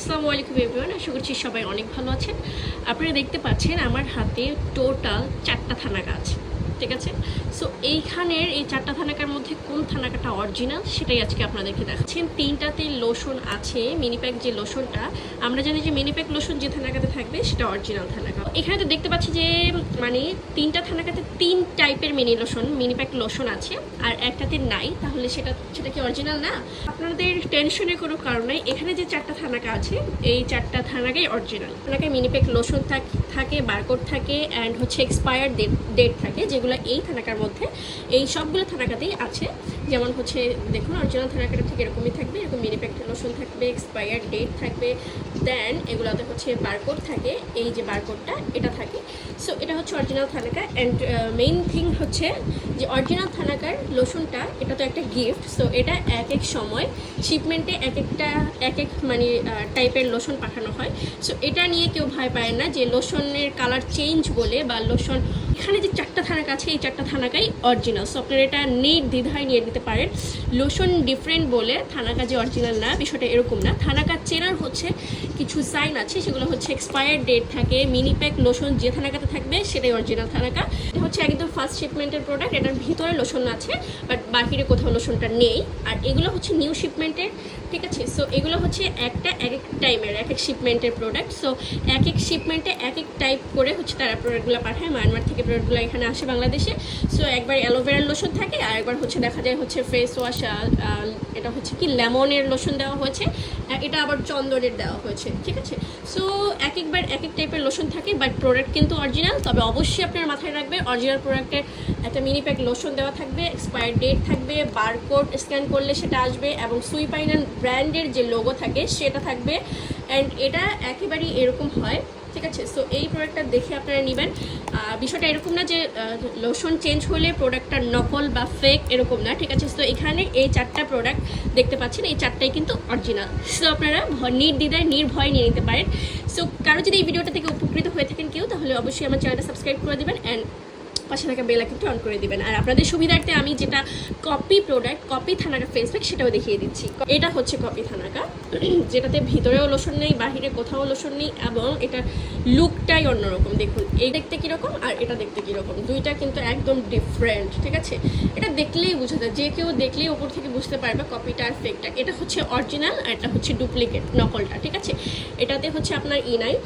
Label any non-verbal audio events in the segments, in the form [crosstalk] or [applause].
আসসালামু আলাইকুম এভরিওয়ান আশা করছি সবাই অনেক ভালো আছেন। আপনারা দেখতে পাচ্ছেন আমার হাতে টোটাল চারটা থানা আছে ঠিক আছে সো এইখানের এই চারটা থানাকার মধ্যে কোন থানাকাটা অরিজিনাল সেটাই আজকে আপনাদেরকে দেখাচ্ছেন তিনটাতে লোশন আছে মিনিপ্যাক যে লোশনটা, আমরা জানি যে মিনিপ্যাক লোশন যে থানাকাতে থাকবে সেটা অরিজিনাল থানাকা। এখানে তো দেখতে পাচ্ছি যে মানে তিনটা থানাকাতে তিন টাইপের মিনি লোশন মিনিপ্যাক লোশন আছে, আর একটাতে নাই, তাহলে সেটা সেটা কি অরিজিনাল না? আপনাদের টেনশনের কোনো কারণ নাই, এখানে যে চারটা থানাকা আছে, এই চারটা থানাকাই অরিজিনাল থানাকায় মিনিপ্যাক লোশন থাক- থাকে বারকোড থাকে অ্যান্ড হচ্ছে এক্সপায়ার ডেট থাকে, যেগুলো এই থানাকার মধ্যে, এই সবগুলো থানাকাতেই আছে। যেমন হচ্ছে, দেখুন অরিজিনাল থানাকাটা ঠিক এরকমই থাকবে, এরকম মিনি মিনিপ্যাক লোশন থাকবে এক্সপায়ার ডেট থাকবে দেন এগুলোতে হচ্ছে বারকোড থাকে, এই যে বারকোডটা এটা থাকে। হচ্ছে original thanaka and main thing হচ্ছে যে অরিজিনাল থানাকার লোশনটা এটা তো একটা গিফট সো এটা এক এক সময় শিপমেন্টে এক একটা এক এক মানে টাইপের লোশন পাঠানো হয়। সো এটা নিয়ে কেউ ভয় পায় না যে লোশনের কালার চেঞ্জ বলে বা লোশন এখানে যে চারটা থানাকা আছে, এই চারটা থানাকাই অরিজিনাল সো আপনারা এটা নিট দ্বিধায় নিয়ে নিতে পারেন। লোশন ডিফারেন্ট বলে থানাকা যে অরিজিনাল না, বিষয়টা এরকম না। থানাকা চেনার হচ্ছে কিছু সাইন আছে, সেগুলো হচ্ছে এক্সপায়ার ডেট থাকে মিনি প্যাক লোশন যে থানাকাতে থাকবে সেটাই অরিজিনাল থানাকা এটা হচ্ছে একদম ফার্স্ট শিপমেন্টের প্রোডাক্ট এটার ভিতরে লোশন আছে বাট বাহিরে কোথাও লোশনটা নেই। আর এগুলো হচ্ছে নিউ শিপমেন্টের ঠিক আছে? সো এগুলো হচ্ছে একটা এক এক টাইমের এক এক শিপমেন্টের প্রোডাক্ট সো এক এক শিপমেন্টে এক এক টাইপ করে হচ্ছে তারা প্রোডাক্টগুলো পাঠায়। মায়ানমার থেকে প্রোডাক্টগুলো এখানে আসে বাংলাদেশে। সো একবার অ্যালোভেরার লোশন থাকে, আর একবার হচ্ছে দেখা যায় হচ্ছে ফেস ওয়াশ এটা হচ্ছে কি লেমনের লোশন দেওয়া হয়েছে। এটা আবার চন্দনের দেওয়া হয়েছে, ঠিক আছে? সো এক একবার এক এক টাইপের লোশন থাকে বাট প্রোডাক্ট কিন্তু অরিজিনাল তবে অবশ্যই আপনার মাথায় রাখবে অরিজিনাল প্রোডাক্টের একটা মিনি প্যাক লোশন দেওয়া থাকবে এক্সপায়ার ডেট থাকবে বারকোড স্ক্যান করলে সেটা আসবে এবং সুইপাইনান ব্র্যান্ডের যে লোগো থাকে সেটা থাকবে অ্যান্ড এটা একেবারেই এরকম হয়, ঠিক আছে? সো এই প্রোডাক্টটা দেখে আপনারা নেবেন। বিষয়টা এরকম না যে লোশন চেঞ্জ হলে প্রোডাক্টটা নকল বা ফেক এরকম না, ঠিক আছে? সো এখানে এই চারটা প্রোডাক্ট দেখতে পাচ্ছেন, এই চারটাই কিন্তু অরিজিনাল সো আপনারা নির্দ্বিধায়, নির্ভয় নিয়ে নিতে পারেন। সো কারও যদি এই ভিডিওটা থেকে উপকৃত তাহলে অবশ্যই আমার চ্যানেলটা সাবস্ক্রাইব করে দেবেন অ্যান্ড পাশে থাকা বেল আইকনটা অন করে দিবেন। আর আপনাদের সুবিধার্থে আমি যেটা copy product copy thanaka face pack সেটাও দেখিয়ে দিচ্ছি। এটা হচ্ছে কপি থানাকা [clears throat] যেটাতে ভিতরেও লোশন নেই, বাহিরে কোথাও লোশন নেই এবং এটা লুকটাই অন্যরকম। দেখুন এই দেখতে কীরকম আর এটা দেখতে কীরকম। দুইটা কিন্তু একদম ডিফারেন্ট ঠিক আছে? এটা দেখলেই বোঝা যায়। যে কেউ দেখলেই ওপর থেকে বুঝতে পারবে কপিটা আর ফেকটা এটা হচ্ছে অরিজিনাল আর এটা হচ্ছে ডুপ্লিকেট নকলটা, ঠিক আছে? এটাতে হচ্ছে আপনার ইনাই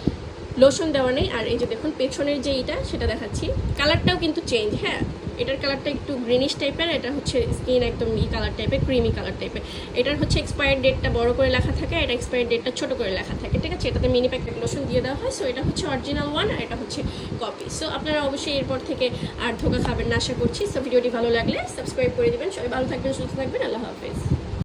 লোশন দেওয়া নেই, আর এই যে দেখুন পেছনের যে এইটা সেটা দেখাচ্ছি। কালারটাও কিন্তু চেঞ্জ হ্যাঁ? এটার কালারটা একটু গ্রিনিশ টাইপের এটা হচ্ছে স্কিন একদম ই কালার টাইপের ক্রিমি কালার টাইপের এটার হচ্ছে এক্সপায়ার ডেটটা বড় করে লেখা থাকে, এটা এক্সপায়ার ডেটটা ছোট করে লেখা থাকে, ঠিক আছে? এটাতে মিনি প্যাকেট লোশন দিয়ে দেওয়া হয় সো এটা হচ্ছে অরিজিনাল ওয়ান আর এটা হচ্ছে কপি সো আপনারা অবশ্যই এরপর থেকে আর ধোকা খাবেন না, আশা করছি। সো ভিডিওটি ভালো লাগলে সাবস্ক্রাইব করে দেবেন। সবাই ভালো থাকবেন, সুস্থ থাকবেন, আল্লাহ হাফেজ।